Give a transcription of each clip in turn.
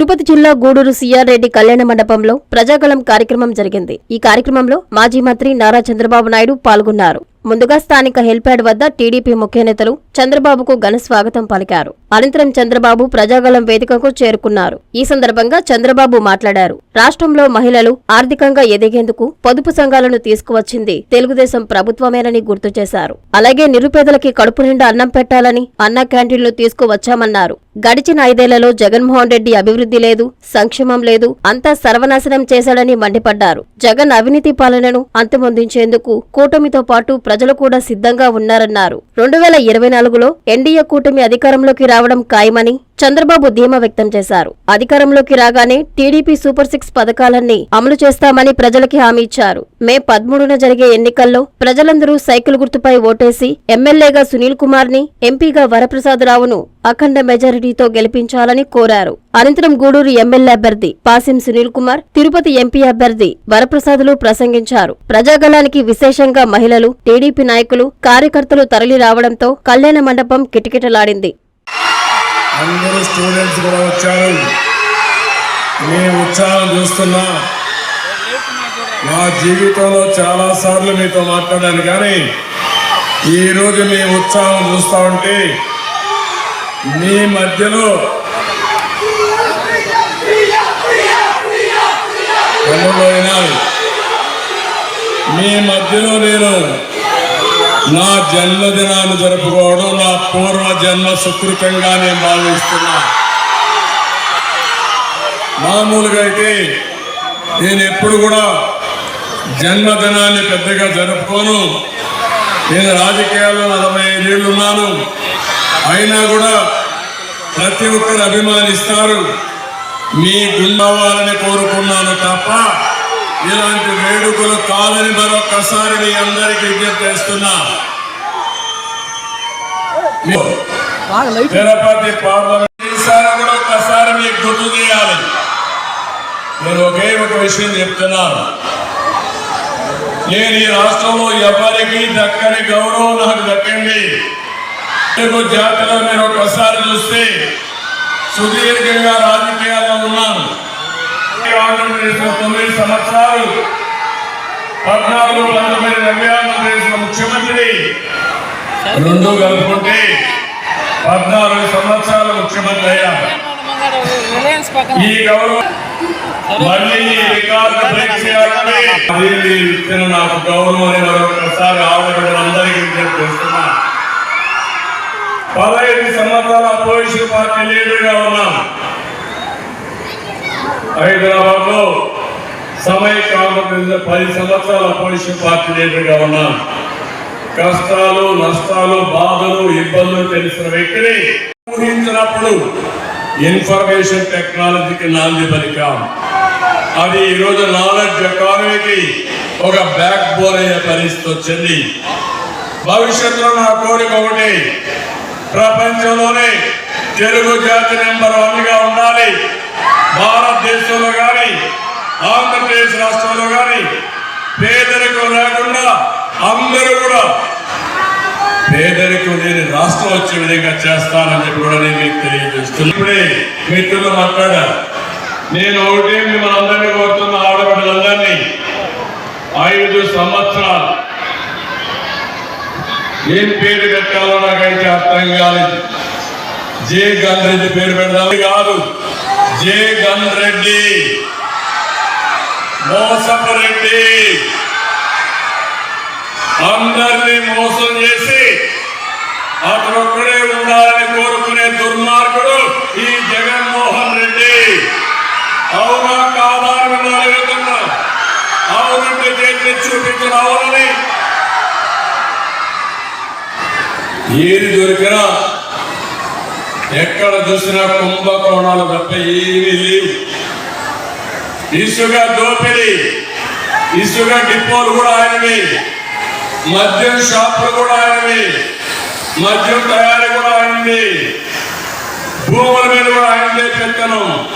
తిరుపతి జిల్లా గూడూరు సిఆర్ రెడ్డి కళ్యాణ మండపంలో ప్రజాగళం కార్యక్రమం జరిగింది. ఈ కార్యక్రమంలో మాజీ మంత్రి నారా చంద్రబాబు నాయుడు పాల్గొన్నారు. ముందుగా స్థానిక హెల్ప్యాడ్ వద్ద టీడీపీ ముఖ్య నేతలు చంద్రబాబుకు ఘన స్వాగతం పలికారు. అనంతరం చంద్రబాబు ప్రజాగళం వేదికకు చేరుకున్నారు. ఈ సందర్భంగా చంద్రబాబు మాట్లాడారు. రాష్ట్రంలో మహిళలు ఆర్థికంగా ఎదిగేందుకు పొదుపు సంఘాలను తీసుకువచ్చింది తెలుగుదేశం ప్రభుత్వమేనని గుర్తు చేశారు. అలాగే నిరుపేదలకి కడుపు నిండా అన్నం పెట్టాలని అన్న క్యాంటీన్లు తీసుకువచ్చామన్నారు. గడిచిన ఐదేళ్ళలో జగన్మోహన్ రెడ్డి అభివృద్ధి లేదు సంక్షేమం లేదు అంతా సర్వనాశనం చేశాడని మండిపడ్డారు. జగన్ అవినీతి పాలనను అంతమొందించేందుకు కూటమితో పాటు ప్రజలు కూడా సిద్ధంగా ఉన్నారన్నారు. రెండు వేల ఇరవై నాలుగులో ఎన్డీఏ కూటమి అధికారంలోకి రావడం ఖాయమని చంద్రబాబు ధీమా వ్యక్తం చేశారు. అధికారంలోకి రాగానే టీడీపీ సూపర్ సిక్స్ పథకాలన్నీ అమలు చేస్తామని ప్రజలకి హామీ ఇచ్చారు. మే పదమూడున జరిగే ఎన్నికల్లో ప్రజలందరూ సైకిల్ గుర్తుపై ఓటేసి ఎమ్మెల్యేగా సునీల్ కుమార్ని ఎంపీగా వరప్రసాదరావును అఖండ మెజారిటీతో గెలిపించాలని కోరారు. అనంతరం గూడూరు ఎమ్మెల్యే అభ్యర్థి పాసిం సునీల్ కుమార్ తిరుపతి ఎంపీ అభ్యర్థి వరప్రసాదులు ప్రసంగించారు. ప్రజాగళానికి విశేషంగా మహిళలు టీడీపీ నాయకులు కార్యకర్తలు తరలి రావడంతో కళ్యాణ మండపం కిటకిటలాడింది. అందరూ స్టూడెంట్స్ కూడా వచ్చారు. మీ ఉత్సాహం చూస్తున్నా. నా జీవితంలో చాలా సార్లు మీతో మాట్లాడాను కానీ ఈరోజు మీ ఉత్సాహం చూస్తా ఉంటే మీ మధ్యలో మీ మధ్యలో నేను నా జన్మదినాన్ని జరుపుకోవడం నా పూర్వ జన్మ సుకృతంగా నేను భావిస్తున్నా. మామూలుగా అయితే నేను ఎప్పుడు కూడా జన్మదినాన్ని పెద్దగా జరుపుకోను. నేను రాజకీయాల్లో నలభై ఐదేళ్ళు ఉన్నాను. అయినా కూడా ప్రతి ఒక్కరు అభిమానిస్తారు. మీ గుండవాలని కోరుకున్నాను తప్ప ఇలాంటి వేడుకలు కాదని మరొక్కసారి మీ అందరికీ విజ్ఞప్తి చేస్తున్నా. తిరుపతి పార్లమెంట్ ఈసారి కూడా ఒక్కసారి మీకు గుర్తు చేయాలి. నేను ఒకే ఒక విషయం చెప్తున్నాను నేను ఈ రాష్ట్రంలో ఎవరికి దక్కని గౌరవం నాకు దక్కింది తెలుగు జాతిలో మీరు ఒక్కసారి చూస్తే సుదీర్ఘంగా రాజకీయాల్లో ఉన్నాను. ఆంధ్రప్రదేశ్లో తొమ్మిది సంవత్సరాలు పద్నాలుగు పంతొమ్మిది నలభై ఆంధ్రప్రదేశ్లో ముఖ్యమంత్రి. రెండు కలుపుకుంటే పద్నాలుగు సంవత్సరాలు ముఖ్యమంత్రి అయ్యాను ఈ గౌరవం మళ్ళీ రికార్డు బ్రేక్ చేయాలంటే ఇచ్చిన నాకు గౌరవం అని మరొకసారి ఆడబిడ్డలందరికీ చేస్తున్నా. పదహైదు సంవత్సరాల అపోజిషన్ పార్టీ లీడర్గా ఉన్నాం. హైదరాబాద్లో సమైక్య ఆంధ్రప్రదేశ్ పది సంవత్సరాల అపోజిషన్ పార్టీ లీడర్గా ఉన్నాం కష్టాలు నష్టాలు బాధలు ఇబ్బందులు తెలిసిన వ్యక్తిని ఊహించినప్పుడు ఇన్ఫర్మేషన్ టెక్నాలజీకి నాంది పలికాం. అది ఈరోజు నాలెడ్జ్ ఎకానమీకి ఒక బ్యాక్ బోన్ అయ్యే పరిస్థితి వచ్చింది. భవిష్యత్తులో నా కోరిక ఒకటి ప్రపంచంలోనే తెలుగు జాతి నెంబర్ వన్గా ఉండాలి. భారతదేశంలో కానీ ఆంధ్రప్రదేశ్ రాష్ట్రంలో కానీ పేదరికం లేకుండా అందరూ కూడా పేదరికం లేని రాష్ట్రం వచ్చే విధంగా చేస్తానని చెప్పి కూడా నేను మీకు తెలియజేస్తున్నాను ఇప్పుడే మిత్రులు మాట్లాడారు. నేను ఒకటే మిమ్మల్ని అందరినీ కోరుతున్న ఆడబిడ్డలందరినీ. ఐదు సంవత్సరాలు ఏం పేరు పెట్టాలో నాకైతే అర్థం కాలేదు. జే గాంధీ పేరు పెడదాం కాదు. జగన్ రెడ్డి. మోసపు రెడ్డి. అందరినీ మోసం చేసి అతను ఉండాలని కోరుకునే దుర్మార్గుడు ఈ జగన్మోహన్ రెడ్డి. అవునా కాదా అడుగుతున్నా. అవునంటే చేతి చూపించిన అవునని ఏది దొరికినా ఎక్కడ చూసినా కుంభకోణాలు తప్ప ఏమీ లేవు. ఇసుక దోపిడి ఇసుక డిపోలు కూడా ఆయనవి. మద్యం షాపులు కూడా ఆయనవి. మద్యం తయారీ కూడా ఆయనది భూముల మీద కూడా ఆయనదే పెత్తనం.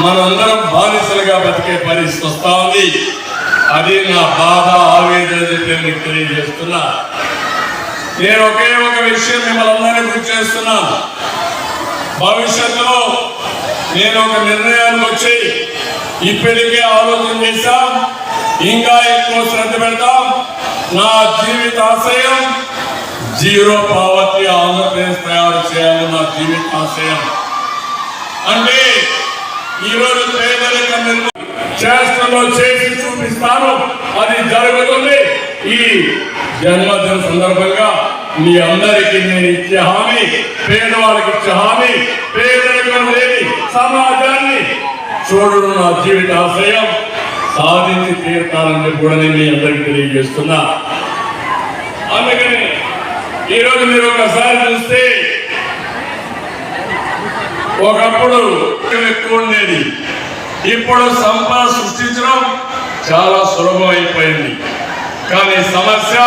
మనందరం బానిసలుగా బతికే పరిస్థితి వస్తా ఉంది. అది నా బాధ ఆవేదన చెప్పి మీకు తెలియజేస్తున్నా. నేను ఒకే ఒక విషయం మిమ్మల్ని అందరినీ గుర్తు చేస్తున్నాను. భవిష్యత్తులో నేను ఒక నిర్ణయానికి వచ్చి ఇప్పటికే ఆలోచన చేశాం. ఇంకా ఎక్కువ శ్రద్ధ పెడతాం. నా జీవిత ఆశయం జీరో పావర్టీ ఆంధ్రప్రదేశ్ తయారు చేయాలి నా జీవిత ఆశయం. అంటే ఈరోజు పేదరిక చేస్తున్న చేసి చూపిస్తాను. అది జరుగుతుంది. ఈ జన్మదిన సందర్భంగా మీ అందరికీ నేను ఇచ్చే హామీ పేదవాళ్ళకి ఇచ్చే హామీ పేదరికం లేని సమాజాన్ని చూడడం నా జీవిత ఆశయం. సాధించి తీరుతానని కూడా నేను మీ అందరికి తెలియజేస్తున్నా. అందుకని ఈరోజు మీరు ఒకసారి చూస్తే ఒకప్పుడు ఎక్కువ ఉండేది. ఇప్పుడు సంపద సృష్టించడం చాలా సులభం అయిపోయింది. కానీ సమస్య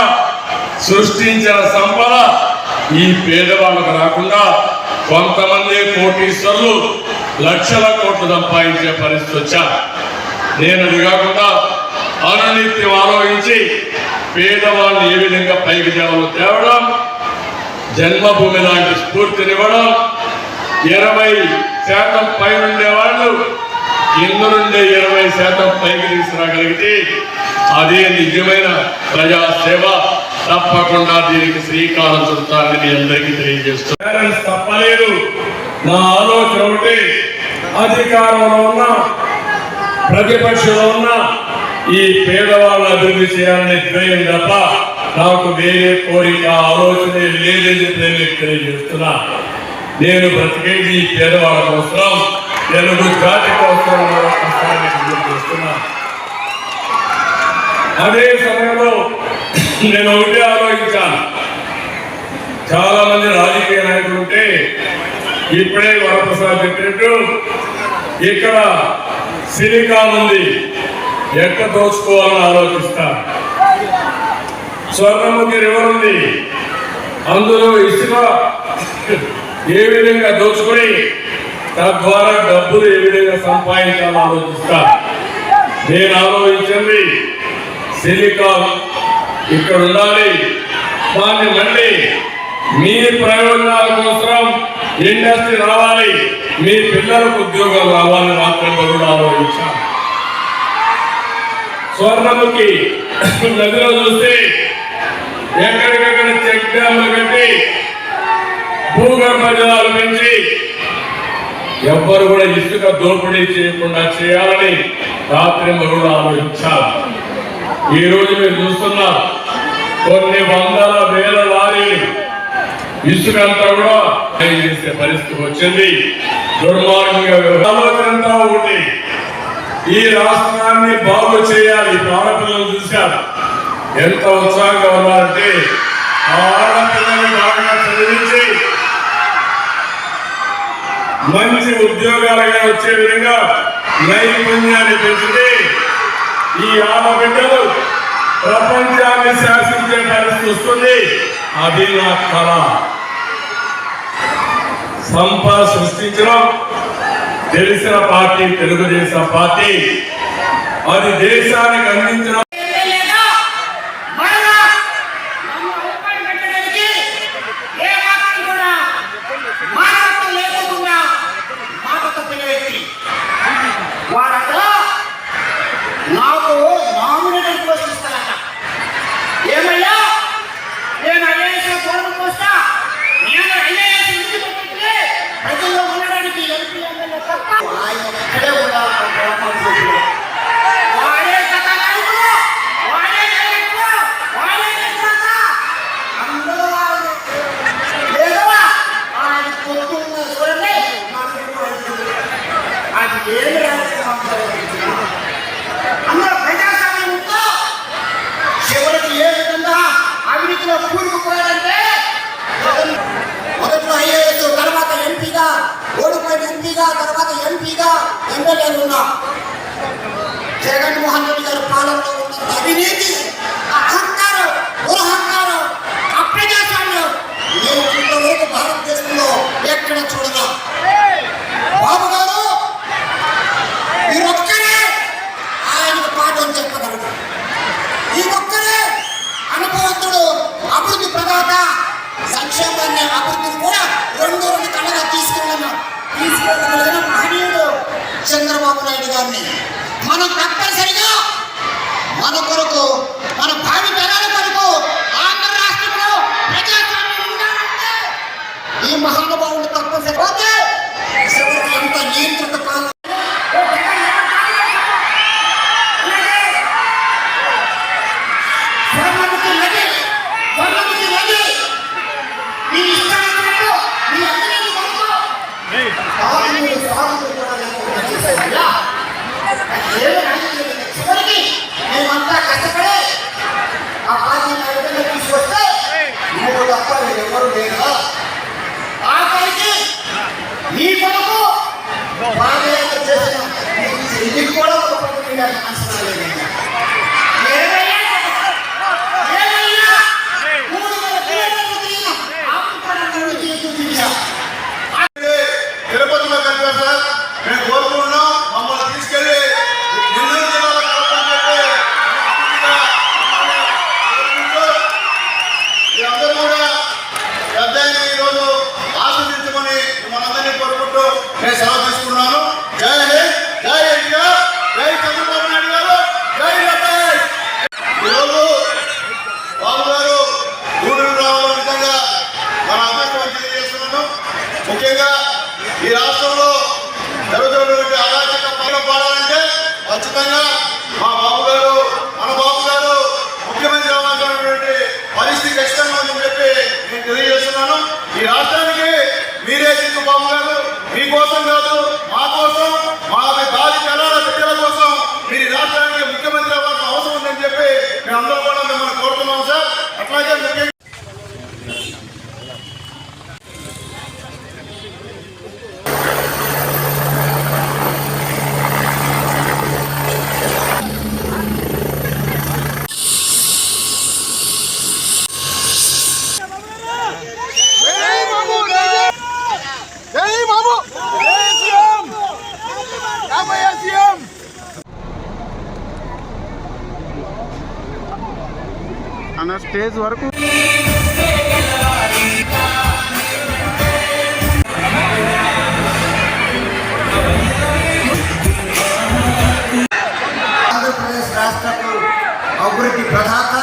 సృష్టించిన సంపద ఈ పేదవాళ్ళకు రాకుండా కొంతమంది కోటీశ్వరులు లక్షల కోట్లు సంపాదించే పరిస్థితి వచ్చా నేను అది కాకుండా అనునిత్యం ఆలోచించి పేదవాళ్ళని ఏ విధంగా పైకి తేవాలో తేవడం జన్మభూమి లాంటి స్ఫూర్తినివ్వడం ఇరవై శాతం పైనుండే వాళ్ళు నుండి ఇరవై శాతం పైకి తీసుకురాగలిగితే అదే నిజమైన ప్రజాసేవ తప్పకుండా దీనికి శ్రీకారం చుడతానని మీ అందరికీ తెలియజేస్తున్నారు తప్పలేదు. నా ఆలోచన ఒకటి. అధికారంలో ఉన్న ప్రతిపక్షంలో ఉన్న ఈ పేదవాళ్ళ అభివృద్ధి చేయాలనే ధ్యేయం తప్ప నాకు వేరే కోరిక ఆలోచన లేదని తెలియజేస్తున్నా. నేను బ్రతికేది ఈ పేదవాళ్ళ కోసం. తెలుగు జాతి కోసం అదే సమయంలో నేను ఒకటే ఆలోచించాను చాలా మంది రాజకీయ నాయకులు ఉంటే ఇప్పుడే వరప్రసాద్ చెప్పినట్టు ఇక్కడ సిలికాన్ ఉంది ఎక్కడ దోచుకోవాలని ఆలోచిస్తా స్వర్ణముఖి రివర్ ఉంది అందులో ఇసుక ఏ విధంగా దోచుకొని తద్వారా డబ్బులు ఏ విధంగా సంపాదించాలని ఆలోచిస్తా నేను ఆలోచించింది సిలికాన్ ఇక్కడ ఉండాలి. దాన్ని మళ్ళీ మీ ప్రయోజనాల కోసం ఇండస్ట్రీ రావాలి. మీ పిల్లలకు ఉద్యోగాలు రావాలని మాత్రమే కూడా ఆలోచించాను. స్వర్ణముఖి నదిలో చూస్తే ఎక్కడికక్కడ చెక్ డ్యాములు కట్టి భూగర్భ జలాలు పెంచి ఎవ్వరు కూడా ఇసుక దోపిడీ చేయకుండా చేయాలని రాత్రి మరుడు ఆలోచించారు ఈ రోజు మీరు చూస్తున్నారు కొన్ని వందల వేల లారీలు ఇసుక అంతా కూడా చేసే పరిస్థితి వచ్చింది. దుర్మార్గంగా ఆలోచనంతా ఆలోచన ఒకటి ఈ రాష్ట్రాన్ని బాగు చేయాలి ఆడపిల్లలు చూశారు. ఎంత ఉత్సాహంగా ఉన్నారంటే ఆ బాగా చదివించి మంచి ఉద్యోగాలుగా వచ్చే విధంగా నైపుణ్యాన్ని పెంచితే ఈ ఆడబిడ్డలు ప్రపంచాన్ని శాసించే పరిస్థితి వస్తుంది. అది నా కళ. సంపద సృష్టించడం తెలిసిన పార్టీ తెలుగుదేశం పార్టీ. అది దేశానికి అందించడం లేదా మరలా నన్ను అవకాశం పెట్టడానికి ఏ మాత్రం కూడా మానవత్వం లేకుండా మాట తప్పిన వ్యక్తి వారట నాకు నామినేషన్ పోస్ట్ ఇస్తారట ఏమయ్యా నేను ఐఏఎస్ గౌరవం పోస్తా నేను ఐఏఎస్ ఇంటి పెట్టితే ప్రజల్లో ఉండడానికి ఎంపీ ఎమ్మెల్యే తప్ప ఆయన ఎక్కడే ఉండాలి వాడే కథానాయకుడు, వాడే డైరెక్టర్, వాడే నిర్మాత. అందరూ వాడే. లేదవా? ఆయన పొద్దున్న చూడండి, మనకు వస్తుంది. అది ఏమి రాజకీయం అంటారు? అందరూ ప్రజాస్వామ్యంతో చివరికి ఏ విధంగా అవినీతిలో కూరుకుపోయారంటే మొదట్లో ఐఏఎస్ తర్వాత ఎంపీగా ఓడిపోయిన ఎంపీగా తర్వాత ఎంపీగా ఎమ్మెల్యేలు ఉన్నా జగన్మోహన్ రెడ్డి గారి పాలనలో ఉన్న అవినీతి महानुभा Y cuál otra प्रदेश राष्ट्र को अभिवृद्धि प्रदाता